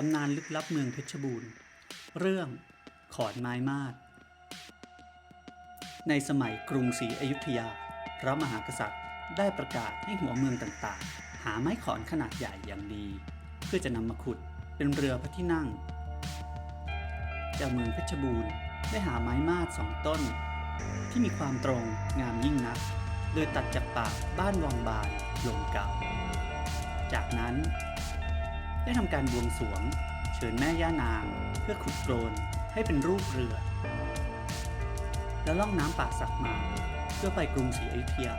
ตำนานลึกลับเมืองเพชรบูรณ์ เรื่องขอนไม้มาดในสมัยกรุงศรีอยุธยา พระมหากษัตริย์ได้ประกาศให้หัวเมืองต่างๆ หาไม้ขอนขนาดใหญ่อย่างดี เพื่อจะนำมาขุดเป็นเรือพระที่นั่ง เจ้าเมืองเพชรบูรณ์ได้หาไม้มาดสองต้น ที่มีความตรงงามยิ่งนัก โดยตัดจากป่าบ้านวังบานลงเก่า จากนั้น ได้ทำการบวงสรวง เชิญแม่ย่านาง เพื่อขุดโคลนให้เป็นรูปเรือ แล้วล่องน้ำป่าสักมา เพื่อไปกรุงศรีอยุธยา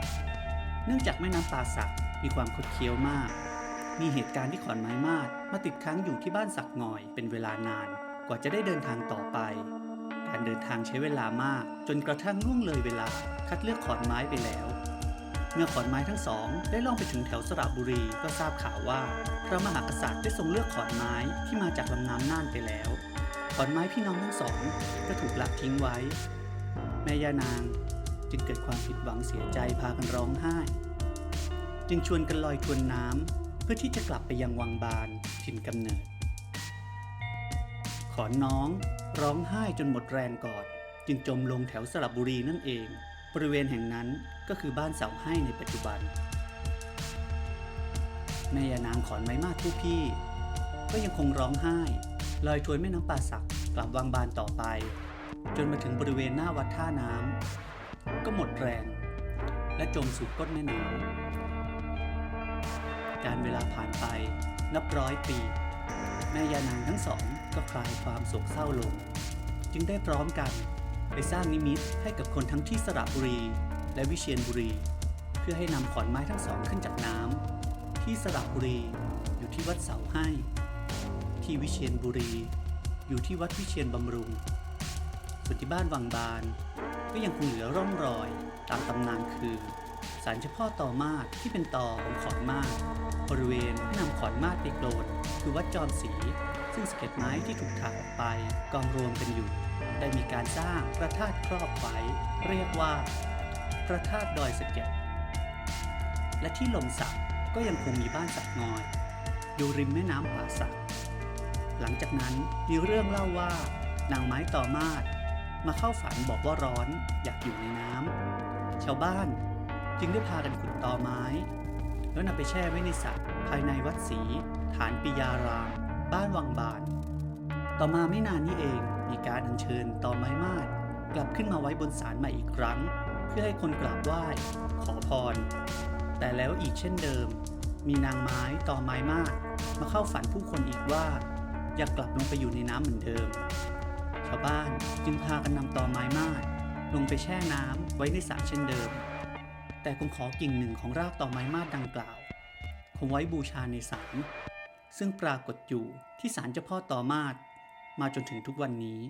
เนื่องจากแม่น้ำป่าสักมีความคดเคี้ยวมาก มีเหตุการณ์ที่ขอนไม้มาดมาติดค้างอยู่ที่บ้านสักงอยเป็นเวลานาน กว่าจะได้เดินทางต่อไป การเดินทางใช้เวลามาก จนกระทั่งล่วงเลยเวลาคัดเลือกขอนไม้ไปแล้ว เมื่อขอนไม้ทั้งสองได้ล่องไปถึงแถวสระบุรีก็ทราบข่าวว่า พระมหากษัตริย์ได้ทรงเลือกขอนไม้ที่มาจากลำน้ำน่านไปแล้ว ขอนไม้พี่น้องทั้งสองก็ถูกละทิ้งไว้ แม่ย่านางจึงเกิดความผิดหวังเสียใจพากันร้องไห้ จึงชวนกันลอยทวนน้ำเพื่อที่จะกลับไปยังวังบานถิ่นกำเนิด ขอนน้องร้องไห้จนหมดแรงกอด จึงจมลงแถวสระบุรีนั่นเอง บริเวณแห่งนั้นก็คือบ้านเสาให้ในปัจจุบัน แม่ยานางขอนไม้มาดผู้พี่ ก็ยังคงร้องไห้ลอยทวนแม่น้ำป่าสักกลับวังบานต่อไป จนมาถึงบริเวณหน้าวัดท่าน้ำก็หมดแรง และจมสู่ก้นแม่น้ำการเวลาผ่านไปนับร้อยปี แม่ยานางทั้งสองก็คลายความโศกเศร้าลง จึงได้พร้อมกัน ไปสร้างนิมิตให้กับคนทั้งที่สระบุรี และวิเชียรบุรี เพื่อให้นำขอนไม้ทั้งสองขึ้นจากน้ำที่สระบุรีอยู่ที่วัดเสาให้ ที่วิเชียรบุรี อยู่ที่วัดวิเชียรบำรุงส่วนที่บ้านวังบานก็ยังคงเหลือร่องรอยตามตำนานคือศาลเจ้าพ่อต่อมาดที่เป็นต่อของขอนมาดบริเวณที่นำขอนมาดไปโกลนคือวัดจอมศรี ซึ่งสะเก็ดไม้ที่ถูกถากออกไปกองรวมกันอยู่ ได้มีการสร้างพระธาตุครอบไว้เรียกว่า พระธาตุดอยสะเก็ดและที่ลมสักก็ยังคงมีบ้านสักงอย อยู่ริมแม่น้ำป่าสัก หลังจากนั้นมีเรื่องเล่าว่านางไม้ต่อมาดมาเข้าฝันบอกว่าร้อนอยากอยู่ในน้ำชาวบ้านจึงได้พากันขุดตอไม้ แล้วนำไปแช่ไว้ในสระภายในวัดศรีฐานปิยาราม บ้านวังบาน ต่อมาไม่นานนี้เองมีการอัญเชิญตอไม้มาดกลับขึ้นมาไว้บนศาลใหม่อีกครั้ง เพื่อให้คนกราบไหว้ขอพร แต่แล้วอีกเช่นเดิม มีนางไม้ตอไม้มาดมาเข้าฝันผู้คนอีกว่า อยากกลับลงไปอยู่ในน้ำเหมือนเดิม ชาวบ้านจึงพากันนำตอไม้มาดลงไปแช่น้ำไว้ในสระเช่นเดิม แต่คงขอกิ่งหนึ่งของรากตอไม้มาดดังกล่าว คงไว้บูชาในศาล ซึ่งปรากฏอยู่ที่ศาลเจ้าพ่อต่อมาดมาจนถึงทุกวันนี้